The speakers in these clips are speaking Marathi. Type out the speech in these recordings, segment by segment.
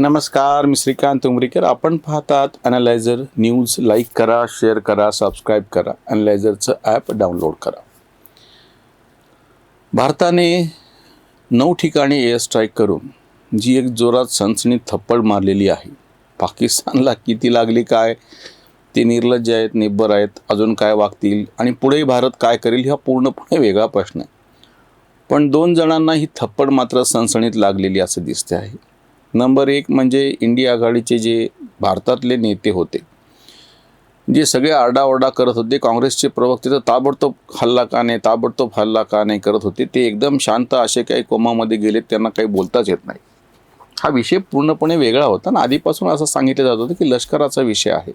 नमस्कार मी श्रीकांत उमरीकर. आपण पाहतात अनालायझर न्यूज लाईक करा शेअर करा सबस्क्राईब करा. अनालायझरचं ॲप डाउनलोड करा. भारताने नऊ ठिकाणी एअर स्ट्राईक करून जी एक जोरात सनसणीत थप्पड मारलेली आहे. पाकिस्तानला किती लागली काय? ते निर्लज्ज आहेत निब्बर आहेत अजून काय वागतील? आणि पुढे भारत काय करेल हा पूर्णपणे वेगळा प्रश्न आहे. पण दोन जणांना ही थप्पड मात्र सणसणीत लागलेली असं दिसते आहे नंबर एक म्हणजे इंडिया आघाडीचे जे भारतातले नेते होते जे सगळे आरडाओरडा करत होते काँग्रेसचे प्रवक्ते तर ताबडतोब हल्ला का नाही ताबडतोब हल्ला का नाही करत होते ते एकदम शांत असे काही कोमामध्ये गेलेत त्यांना काही बोलताच येत नाही. हा विषय पूर्णपणे वेगळा होता आणि आधीपासून असं सांगितलं जात होतं की लष्कराचा विषय आहे.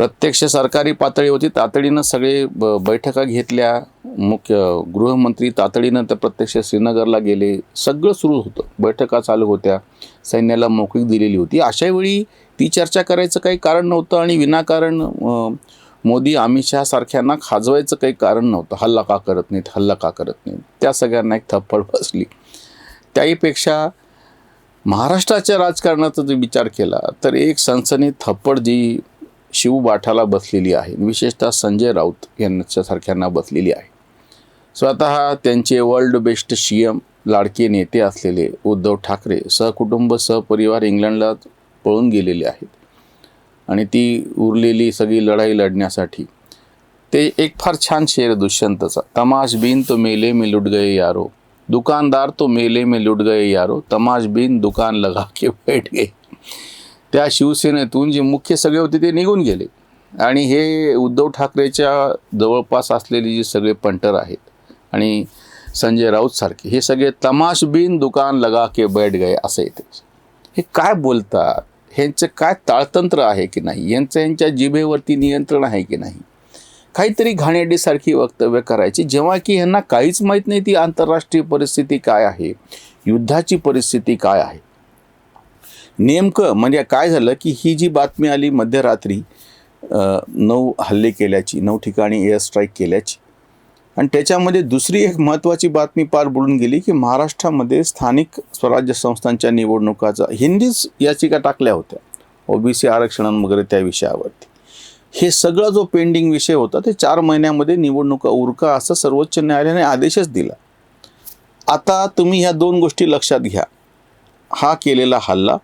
प्रत्यक्ष सरकारी पातळीवरती तातडीनं सगळे ब बैठका घेतल्या. मुख्य गृहमंत्री तातडीनं तर प्रत्यक्ष श्रीनगरला गेले. सगळं सुरू होतं. बैठका चालू होत्या. सैन्याला मोकळीक दिलेली होती. अशा वेळी ती चर्चा करायचं काही कारण नव्हतं आणि विनाकारण मोदी अमित शहा सारख्यांना खाजवायचं काही कारण नव्हतं. हल्ला का करत नाहीत? हल्ला का करत नाहीत? त्या सगळ्यांना एक थप्पड बसली. त्याहीपेक्षा महाराष्ट्राच्या राजकारणाचा जर विचार केला तर एक सनसनी थप्पड जी शिव बाठाला बसलेली आहे. विशेषतः संजय राऊत यांच्यासारख्यांना बसलेली आहे. स्वतः त्यांचे वर्ल्ड बेस्ट सी एम लाडके नेते असलेले उद्धव ठाकरे सहकुटुंब सहपरिवार इंग्लंडला पळून गेलेले आहेत. आणि ती उरलेली सगळी लढाई लढण्यासाठी ते एक फार छान शेर दुष्यंतचा तमाश बिन तो मेले में लुट गए यारो. दुकानदार तो मेले में लुट गए यारो. तमाश बिन दुकान लगा के बैठ गए. त्या शिवसेनेतून जे मुख्य सगळे होते ते निघून गेले. आणि हे उद्धव ठाकरेच्या जवळपास असलेले जे सगळे पंटर आहेत आणि संजय राऊत सारखे हे सगळे तमाश बिन दुकान लगा के बैठ गए असं येते हे काय बोलतात? ह्यांचं काय ताळतंत्र आहे की नाही? यांचं यांच्या जिभेवरती नियंत्रण आहे की नाही? काहीतरी घाणेडीसारखी वक्तव्य करायची जेव्हा की ह्यांना काहीच माहीत नाही ती आंतरराष्ट्रीय परिस्थिती काय आहे युद्धाची परिस्थिती काय आहे. नेमकं म्हणजे काय झालं की ही जी बातमी आली मध्यरात्री नऊ हल्ले केल्याची नऊ ठिकाणी एअर स्ट्राईक केल्याची आणि त्याच्यामध्ये दुसरी एक महत्त्वाची बातमी पार बुडून गेली की महाराष्ट्रामध्ये स्थानिक स्वराज्य संस्थांच्या निवडणुकाचा हिंदीच याचिका टाकल्या होत्या ओबीसी आरक्षण वगैरे त्या विषयावरती. हे सगळा जो पेंडिंग विषय होता ते चार महिन्यामध्ये निवडणुका उरका असं सर्वोच्च न्यायालयाने आदेशच दिला. आता तुम्ही ह्या दोन गोष्टी लक्षात घ्या. हा केलेला हल्ला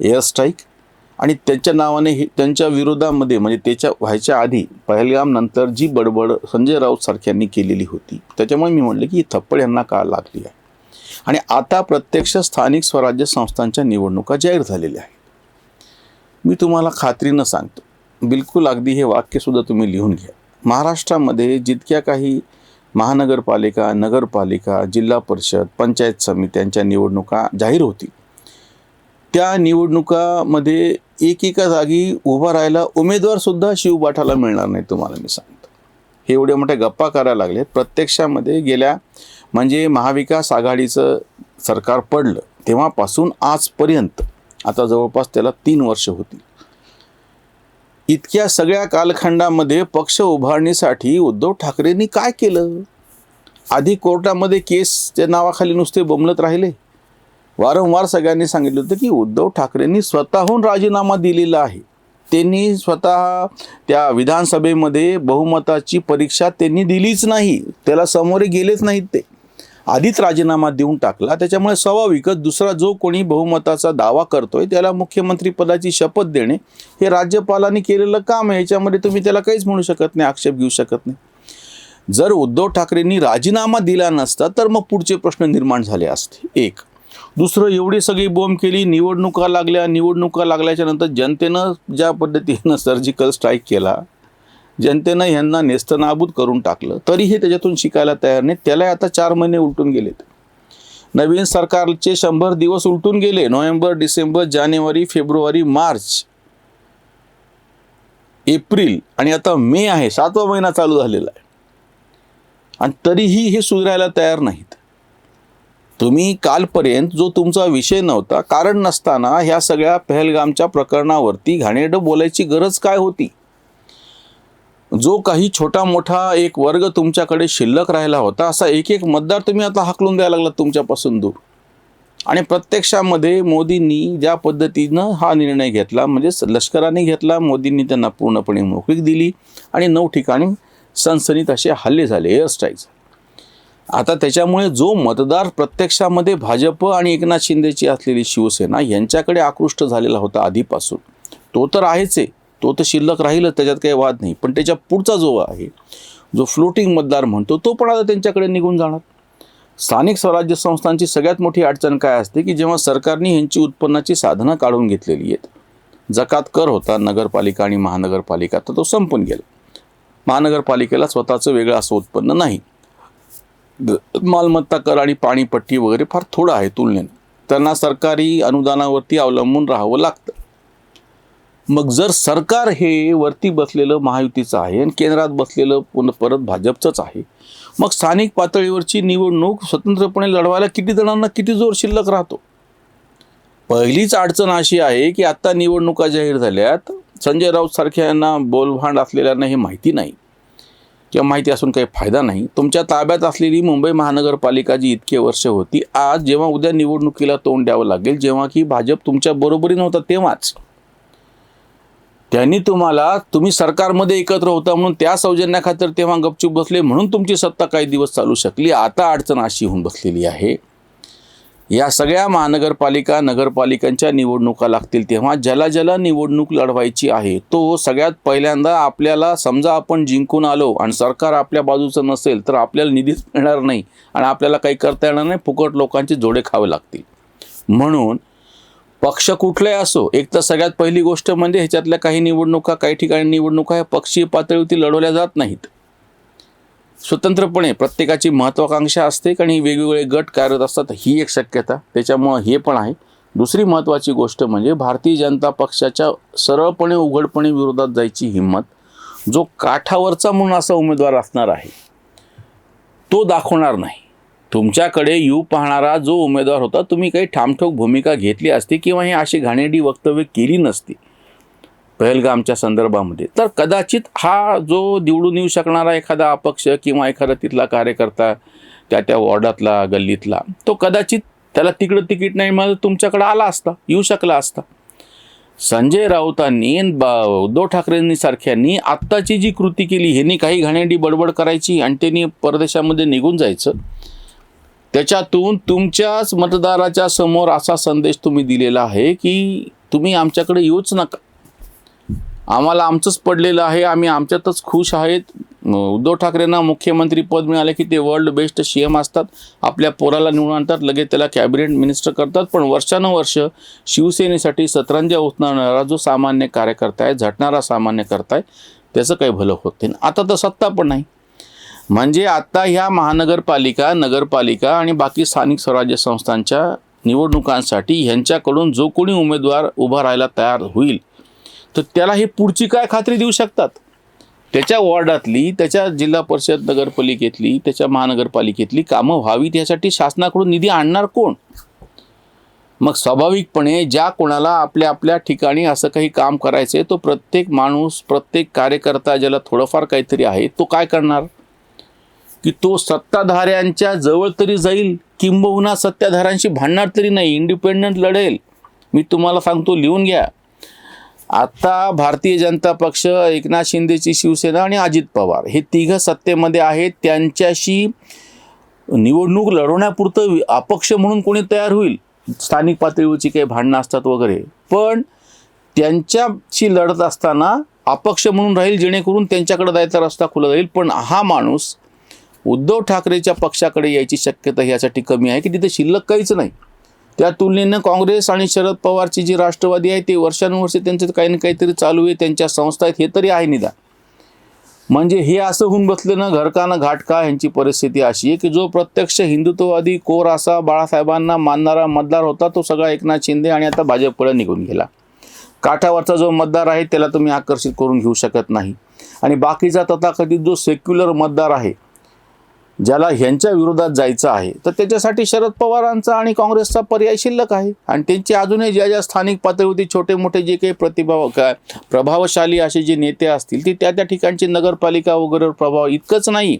एअर स्ट्राईक आणि त्याच्या नावाने हे त्यांच्या विरोधामध्ये म्हणजे त्याच्या व्हायच्या आधी पहलगामनंतर जी बडबड संजय राऊत सारख्यांनी केलेली होती. त्याच्यामुळे मी म्हटलं की ही थप्पड यांना का लागली आहे? आणि आता प्रत्यक्ष स्थानिक स्वराज्य संस्थांच्या निवडणुका जाहीर झालेल्या आहेत. मी तुम्हाला खात्रीनं सांगतो. बिलकुल अगदी हे वाक्यसुद्धा तुम्ही लिहून घ्या. महाराष्ट्रामध्ये जितक्या काही महानगरपालिका नगरपालिका जिल्हा परिषद पंचायत समित्यांच्या निवडणुका जाहीर होतील त्या निवडणुकामध्ये एकेका जागी उभा राहायला उमेदवारसुद्धा शिवबाठाला मिळणार नाही तुम्हाला मी सांगतो. हे एवढ्या मोठ्या गप्पा करायला लागले प्रत्यक्षामध्ये गेल्या म्हणजे महाविकास आघाडीचं सरकार पडलं तेव्हापासून आजपर्यंत. आता जवळपास त्याला तीन वर्ष होती इतक्या सगळ्या कालखंडामध्ये पक्ष उभारणीसाठी उद्धव ठाकरेंनी काय केलं? आधी कोर्टामध्ये केसच्या नावाखाली नुसते बोंबलत राहिले. वारंवार सगळ्यांनी सांगितलं होतं की उद्धव ठाकरेंनी स्वतःहून राजीनामा दिलेला आहे. त्यांनी स्वतः त्या विधानसभेमध्ये बहुमताची परीक्षा त्यांनी दिलीच नाही. त्याला समोरे गेलेच नाहीत ते. आधीच राजीनामा देऊन टाकला. त्याच्यामुळे स्वाभाविकच दुसरा जो कोणी बहुमताचा दावा करतोय त्याला मुख्यमंत्रीपदाची शपथ देणे हे राज्यपालांनी केलेलं काम आहे. याच्यामध्ये तुम्ही त्याला काहीच म्हणू शकत नाही आक्षेप घेऊ शकत नाही. जर उद्धव ठाकरेंनी राजीनामा दिला नसता तर मग पुढचे प्रश्न निर्माण झाले असते. एक दुसरं एवढी सगळी बोंब केली निवडणुका लागल्या निवडणुका लागल्याच्या नंतर जनतेनं ज्या पद्धतीनं सर्जिकल स्ट्राईक केला जनतेनं ह्यांना नेस्तनाबूत करून टाकलं तरीही त्याच्यातून शिकायला तयार नाही त्याला आता चार महिने उलटून गेलेत. नवीन सरकारचे शंभर दिवस उलटून गेले. नोव्हेंबर डिसेंबर जानेवारी फेब्रुवारी मार्च एप्रिल आणि आता मे आहे. सातवा महिना चालू झालेला आहे. आणि तरीही हे सुधारायला तयार नाहीत. तुम्ही कालपर्यंत जो तुमचा विषय नव्हता कारण नसताना ह्या सगळ्या पहलगामच्या प्रकरणावरती घाणेरडं बोलायची गरज काय होती? जो काही छोटा मोठा एक वर्ग तुमच्याकडे शिल्लक राहिला होता असा एक एक मतदार तुम्ही आता हाकलून द्यायला लागला तुमच्यापासून दूर. आणि प्रत्यक्षामध्ये मोदींनी ज्या पद्धतीनं हा निर्णय घेतला म्हणजे लष्कराने घेतला मोदींनी त्यांना पूर्णपणे मोकळीक दिली आणि नऊ ठिकाणी सनसनीत असे हल्ले झाले एअर झाले. आता त्याच्यामुळे जो मतदार प्रत्यक्षामध्ये भाजप आणि एकनाथ शिंदेची असलेली शिवसेना यांच्याकडे आकृष्ट झालेला होता आधीपासून. तो तर आहेच आहे. तो तर शिल्लक राहीलच त्याच्यात काही वाद नाही. पण त्याच्या पुढचा जो आहे जो फ्लोटिंग मतदार म्हणतो तो पण आता त्यांच्याकडे निघून जाणार. स्थानिक स्वराज्य संस्थांची सगळ्यात मोठी अडचण काय असते की जेव्हा सरकारने ह्यांची उत्पन्नाची साधनं काढून घेतलेली आहेत जकात कर होता नगरपालिका आणि महानगरपालिका तर तो संपून गेला. महानगरपालिकेला स्वतःचं वेगळं असं उत्पन्न नाही. मालमत्ता कर आणि पाणीपट्टी वगैरे फार थोडं आहे तुलनेनं. त्यांना सरकारी अनुदानावरती अवलंबून राहावं लागतं. मग जर सरकार हे वरती बसलेलं महायुतीचं आहे आणि केंद्रात बसलेलं पुन्हा परत भाजपचंच आहे मग स्थानिक पातळीवरची निवडणूक स्वतंत्रपणे लढवायला किती जणांना किती जोर शिल्लक राहतो? पहिलीच अडचण अशी आहे की आत्ता निवडणुका जाहीर झाल्यात. संजय राऊत सारख्यांना बोलभांड असलेल्यांना हे माहिती नाही. किंवा माहिती असून काही फायदा नाही. तुमच्या ताब्यात असलेली मुंबई महानगरपालिका जी इतके वर्ष होती आज जेव्हा उद्या निवडणुकीला तोंड द्यावं लागेल जेव्हा की भाजप तुमच्या बरोबरी नव्हता तेव्हाच. त्यांनी तुम्हाला तुम्ही सरकारमध्ये एकत्र होता म्हणून त्या सौजन्याखातर तेव्हा गपचूप बसले म्हणून तुमची सत्ता काही दिवस चालू शकली. आता अडचण अशी होऊन बसलेली आहे. या सगळ्या महानगरपालिका नगरपालिकांच्या निवडणुका लागतील तेव्हा ज्याला ज्याला निवडणूक लढवायची आहे तो सगळ्यात पहिल्यांदा आपल्याला समजा आपण जिंकून आलो आणि सरकार आपल्या बाजूचं नसेल तर आपल्याला निधीच मिळणार नाही आणि आपल्याला काही करता येणार नाही फुकट लोकांचे जोडे खावे लागतील. म्हणून पक्ष कुठलाही असो एक तर सगळ्यात पहिली गोष्ट म्हणजे ह्याच्यातल्या काही निवडणुका काही ठिकाणी निवडणुका ह्या पक्षीय पातळीवरती लढवल्या जात नाहीत. स्वतंत्रपणे प्रत्येकाची महत्त्वाकांक्षा असते आणि वेगवेगळे गट कार्यरत असतात ही एक शक्यता. त्याच्यामुळं हे पण आहे. दुसरी महत्त्वाची गोष्ट म्हणजे भारतीय जनता पक्षाच्या सरळपणे उघडपणे विरोधात जायची हिंमत. जो काठावरचा म्हणून असा उमेदवार असणार आहे तो दाखवणार नाही. तुमच्याकडे येऊ पाहणारा जो उमेदवार होता तुम्ही काही ठामठोक भूमिका घेतली असती किंवा ही अशी घाणेडी वक्तव्य केली नसती. पहलगामच्या संदर्भामध्ये. तर कदाचित हा जो निवडून येऊ शकणारा एखादा अपक्ष किंवा एखादा तिथला कार्यकर्ता त्या त्या वॉर्डातला गल्लीतला तो कदाचित त्याला तिकडं तिकीट नाही मग तुमच्याकडे आला असता येऊ शकला असता. संजय राऊतांनी बा उद्धव ठाकरेंनी सारख्यांनी आत्ताची जी कृती केली ह्यांनी काही घाणेरडी बडबड करायची आणि त्यांनी परदेशामध्ये निघून जायचं. त्याच्यातून तुमच्याच मतदाराच्या समोर असा संदेश तुम्ही दिलेला आहे की तुम्ही आमच्याकडे येऊच नका. आम्हाला आमचंच पडलेलं आहे. आम्ही आमच्यातच खुश आहेत. उद्धव ठाकरेंना मुख्यमंत्री पद मिळाले की ते वर्ल्ड बेस्ट सी एम असतात. आपल्या पोराला निवडून आणतात. लगेच त्याला कॅबिनेट मिनिस्टर करतात. पण वर्षानुवर्ष शिवसेनेसाठी सतरंजा उचलणारा जो सामान्य कार्यकर्ता आहे झटणारा सामान्य करता आहे त्याचं काही भलं होत नाही. आता तर सत्ता पण नाही. म्हणजे आत्ता ह्या महानगरपालिका नगरपालिका आणि बाकी स्थानिक स्वराज्य संस्थांच्या निवडणुकांसाठी ह्यांच्याकडून जो कोणी उमेदवार उभा राहायला तयार होईल तर त्याला हे पुढची काय खात्री देऊ शकतात? त्याच्या वॉर्डातली त्याच्या जिल्हा परिषद नगरपालिकेतली त्याच्या महानगरपालिकेतली कामं व्हावीत यासाठी शासनाकडून निधी आणणार कोण? मग स्वाभाविकपणे ज्या कोणाला आपल्या आपल्या ठिकाणी असं काही काम करायचं आहे तो प्रत्येक माणूस प्रत्येक कार्यकर्ता ज्याला थोडंफार काहीतरी आहे तो काय करणार? की तो सत्ताधाऱ्यांच्या जवळ तरी जाईल किंबहुना सत्ताधाऱ्यांशी भांडणार तरी नाही इंडिपेंडंट लढेल. मी तुम्हाला सांगतो लिहून घ्या. आता भारतीय जनता पक्ष एकनाथ शिंदेची शिवसेना आणि अजित पवार हे तिघं सत्तेमध्ये आहेत. त्यांच्याशी निवडणूक लढवण्यापुरतं अपक्ष म्हणून कोणी तयार होईल? स्थानिक पातळीवरची काही भांडणं असतात वगैरे. पण त्यांच्याशी लढत असताना अपक्ष म्हणून राहील जेणेकरून त्यांच्याकडे जायचा रस्ता खुला जाईल. पण हा माणूस उद्धव ठाकरेच्या पक्षाकडे यायची शक्यता ह्यासाठी कमी आहे की तिथे शिल्लक काहीच नाही. त्या तुलनेनं काँग्रेस आणि शरद पवारची जी राष्ट्रवादी आहे ते वर्षानुवर्षे त्यांचं काही ना काहीतरी चालू आहे त्यांच्या संस्था आहेत हे तरी आहे निदान. म्हणजे हे असं होऊन बसलं ना घरका ना घाटका ह्यांची परिस्थिती अशी आहे की जो प्रत्यक्ष हिंदुत्ववादी कोर असा बाळासाहेबांना मानणारा मतदार होता तो सगळा एकनाथ शिंदे आणि आता भाजपकडे निघून गेला. काठावरचा जो मतदार आहे त्याला तुम्ही आकर्षित करून घेऊ शकत नाही. आणि बाकीचा तथाकथित जो सेक्युलर मतदार आहे ज्याला ह्यांच्या विरोधात जायचं आहे तर त्याच्यासाठी शरद पवारांचा आणि काँग्रेसचा पर्याय शिल्लक आहे. आणि त्यांचे अजूनही ज्या ज्या स्थानिक पातळीवरती छोटे मोठे जे काही प्रतिभा काय प्रभावशाली असे जे नेते असतील ते त्या त्या ठिकाणची नगरपालिका वगैरे प्रभाव इतकंच नाही.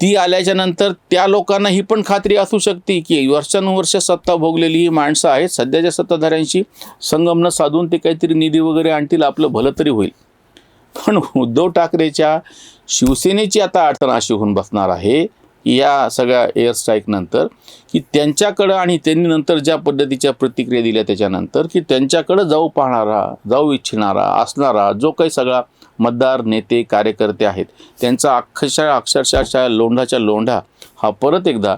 ती आल्याच्यानंतर त्या लोकांना ही पण खात्री असू शकते की वर्षानुवर्ष सत्ता भोगलेली ही माणसं आहेत. सध्याच्या सत्ताधाऱ्यांशी संगम न साधून ते काहीतरी निधी वगैरे आणतील आपलं भलं तरी होईल. पण उद्धव ठाकरेच्या शिवसेनेची आता अडचण अशी होऊन बसणार आहे या सगळ्या एअर स्ट्राईकनंतर की त्यांच्याकडं आणि त्यांनी नंतर ज्या पद्धतीच्या प्रतिक्रिया दिल्या त्याच्यानंतर की त्यांच्याकडं जाऊ पाहणारा जाऊ इच्छिणारा असणारा जो काही सगळा मतदार नेते कार्यकर्ते आहेत त्यांचा अक्षरशः अक्षरशः लोंढाच्या लोंढा हा परत एकदा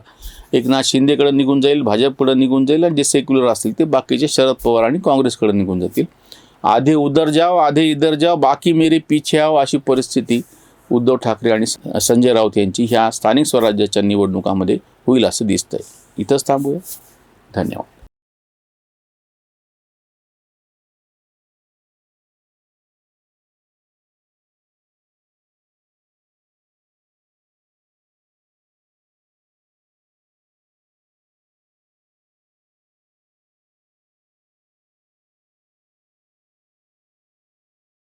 एकनाथ शिंदेकडे निघून जाईल भाजपकडे निघून जाईल आणि जे सेक्युलर असतील ते बाकीचे शरद पवार आणि काँग्रेसकडे निघून जातील. आधे उधर जाओ आधे इधर जाओ बाकी मेरे पीछे आओ अशी परिस्थिती उद्धव ठाकरे आणि संजय राऊत यांची ह्या स्थानिक स्वराज्याच्या निवडणुकामध्ये होईल असं दिसतंय. इथंच थांबूया. धन्यवाद.